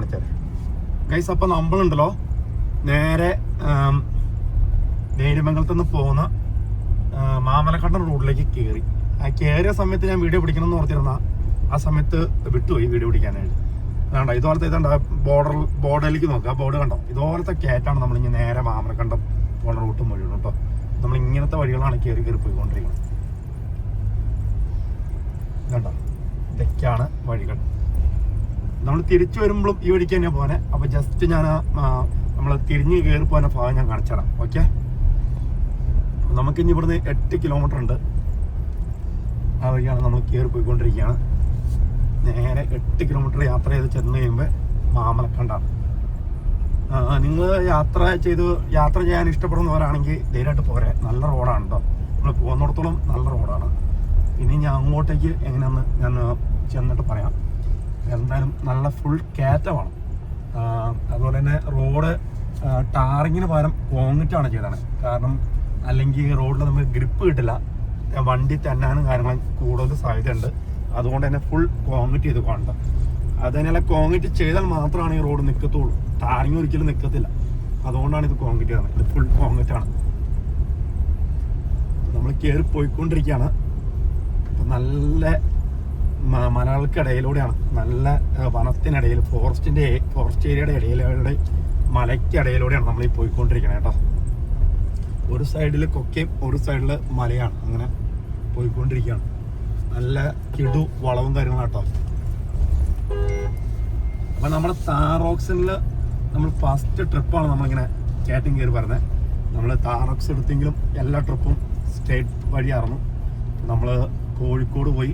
കാണിച്ചാൽ ഗൈസ് അപ്പം നമ്മളുണ്ടല്ലോ. നേരെ ആം, നേരിമംഗലത്ത് നിന്ന് പോകുന്ന ആ, മാമലക്കണ്ടം റോഡിലേക്ക് കയറി ആ കയറിയ സമയത്ത് ഞാൻ വീഡിയോ പിടിക്കണം എന്ന് ഓർത്തിരുന്ന ആ സമയത്ത് വിട്ടുപോയി വീഡിയോ പിടിക്കാനായിട്ട്. വേണ്ട ഇതുപോലത്തെ ഇതുണ്ട് ബോർഡർ ബോർഡറിലേക്ക് നോക്കുക ബോർഡ് കണ്ടോ? ഇതുപോലത്തെ കയറ്റാണ് നമ്മൾ ഇങ്ങനെ നേരെ മാമലക്കണ്ടം പോണ റൂട്ടും മുഴുവൻ കേട്ടോ. നമ്മൾ ഇങ്ങനത്തെ വഴികളാണ് കയറി കയറി പോയിക്കൊണ്ടിരിക്കുന്നത്. കണ്ടോ? ഇതൊക്കെയാണ് വഴികൾ. നമ്മൾ തിരിച്ചു വരുമ്പോഴും ഈ വഴിക്ക് തന്നെ പോകാനെ അപ്പൊ ജസ്റ്റ് ഞാൻ നമ്മൾ തിരിഞ്ഞ് കയറി പോകുന്ന ഭാഗം ഞാൻ കാണിച്ചു തരാം. ഓക്കെ നമുക്ക് ഇനി ഇവിടുന്ന് എട്ട് കിലോമീറ്റർ ഉണ്ട്. ആ വഴിയാണ് നമ്മൾ കയറി പോയിക്കൊണ്ടിരിക്കുകയാണ്. നേരെ എട്ട് കിലോമീറ്റർ യാത്ര ചെയ്ത് ചെന്ന് കഴിയുമ്പോൾ മാമലക്കണ്ടാണ്. നിങ്ങൾ യാത്ര ചെയ്ത് യാത്ര ചെയ്യാൻ ഇഷ്ടപ്പെടുന്നവരാണെങ്കിൽ ധൈര്യമായിട്ട് പോരെ. നല്ല റോഡാണ് കേട്ടോ നമ്മൾ പോകുന്നിടത്തോളം നല്ല റോഡാണ്. ഇനി ഞാൻ അങ്ങോട്ടേക്ക് എങ്ങനെയാണെന്ന് ഞാൻ ചെന്നിട്ട് പറയാം. എന്തായാലും നല്ല ഫുൾ കയറ്റമാണ്. അതുപോലെ തന്നെ റോഡ് ടാറിങ്ങിന് പകരം കോങ്ങിറ്റാണ് ചെയ്തത്. കാരണം അല്ലെങ്കിൽ റോഡിൽ നമുക്ക് ഗ്രിപ്പ് കിട്ടില്ല. വണ്ടി തന്നാനും കാര്യങ്ങളും കൂടുതൽ സാധ്യതയുണ്ട്. അതുകൊണ്ട് തന്നെ ഫുൾ കോങ്ങിറ്റ് ചെയ്ത് കാണണ്ട അത് തന്നെയല്ല കോങ്ങിറ്റ് ചെയ്താൽ മാത്രമാണ് ഈ റോഡ് നിൽക്കത്തുള്ളൂ ടാറിങ് ഒരിക്കലും നിൽക്കത്തില്ല അതുകൊണ്ടാണ് ഇത് കോൺക്രീറ്റ് ചെയ്യുന്നത് ഇത് ഫുൾ കോൺക്രീറ്റ് ആണ് നമ്മൾ കയറി പോയിക്കൊണ്ടിരിക്കുകയാണ്. നല്ല മലകൾക്കിടയിലൂടെയാണ്. നല്ല വനത്തിനിടയിൽ ഫോറസ്റ്റിന്റെ ഫോറസ്റ്റ് ഏരിയയുടെ ഇടയിലൂടെ മലയ്ക്കിടയിലൂടെയാണ് നമ്മൾ ഈ പോയിക്കൊണ്ടിരിക്കുന്നത് കേട്ടോ. ഒരു സൈഡിൽ കൊക്കയും ഒരു സൈഡിൽ മലയാണ് അങ്ങനെ പോയിക്കൊണ്ടിരിക്കുകയാണ്. നല്ല കിടു വളവും കാര്യങ്ങളാണ് കേട്ടോ. അപ്പൊ നമ്മുടെ താറോക്സിനിൽ നമ്മൾ ഫസ്റ്റ് ട്രിപ്പാണ് നമ്മളിങ്ങനെ ചേട്ടൻ കയറി പറഞ്ഞത് നമ്മൾ താറോക്സ് എടുത്തെങ്കിലും എല്ലാ ട്രിപ്പും സ്റ്റേറ്റ് വഴിയായിരുന്നു നമ്മൾ കോഴിക്കോട് പോയി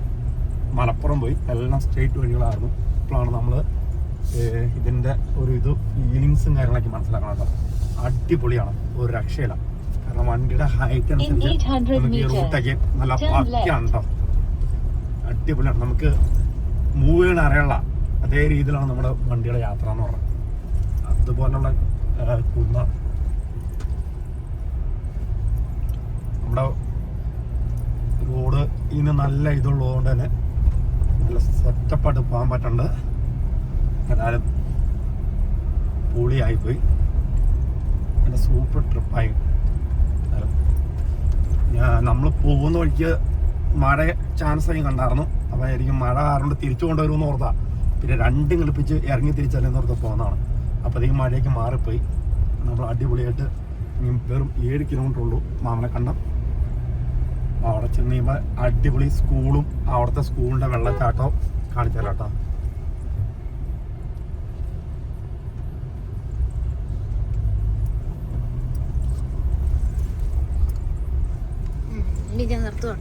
മലപ്പുറം പോയി. എല്ലാം സ്റ്റേറ്റ് വഴികളായിരുന്നു. ഇപ്പോഴാണ് നമ്മൾ ഇതിന്റെ ഒരു ഇത് ഫീലിങ്സും കാര്യങ്ങളൊക്കെ മനസ്സിലാക്കണം കേട്ടോ. അടിപൊളിയാണ്. ഒരു രക്ഷയില്ല. കാരണം വണ്ടിയുടെ ഹൈറ്റ് അനുസരിച്ച് 800 നമുക്ക് ഈ meter, റൂട്ടൊക്കെ നല്ല പക്കയാണ് കേട്ടോ. അടിപൊളിയാണ്. നമുക്ക് മൂവ് ചെയ്യണ അറിയാനുള്ള അതേ രീതിയിലാണ് നമ്മുടെ വണ്ടിയുടെ യാത്ര എന്ന് പറയുന്നത് അതുപോലുള്ള കുന്നാണ് നമ്മുടെ റോഡ് ഇതിന് നല്ല ഇതുള്ളതുകൊണ്ട് തന്നെ നല്ല സെറ്റപ്പായിട്ട് പോകാൻ പറ്റുന്നുണ്ട് എല്ലാവരും പൊളിയായിപ്പോയി. നല്ല സൂപ്പർ ട്രിപ്പായി നമ്മൾ പോകുന്ന വഴിക്ക് മഴ ചാൻസ് ആയി കണ്ടായിരുന്നു. അപ്പോൾ ആയിരിക്കും മഴ കാരണം തിരിച്ചു കൊണ്ടുവരുമെന്ന് ഓർത്താ. പിന്നെ രണ്ടും കളിപ്പിച്ച് ഇറങ്ങി തിരിച്ചല്ലെന്ന് ഓർത്ത് പോകുന്നതാണ് അപ്പോൾ മഴയൊക്കെ മാറിപ്പോയി. നമ്മൾ അടിപൊളിയായിട്ട് വെറും ഏഴ് കിലോമീറ്റർ ഉള്ളൂ മാമലക്കണ്ടം അവിടെ ചെന്ന് കഴിയുമ്പോൾ അടിപൊളി സ്കൂളും അവിടുത്തെ സ്കൂളിന്റെ വെള്ളച്ചാട്ടവും കാണിച്ചു തരാം കേട്ടോ നിർത്തുവാണ്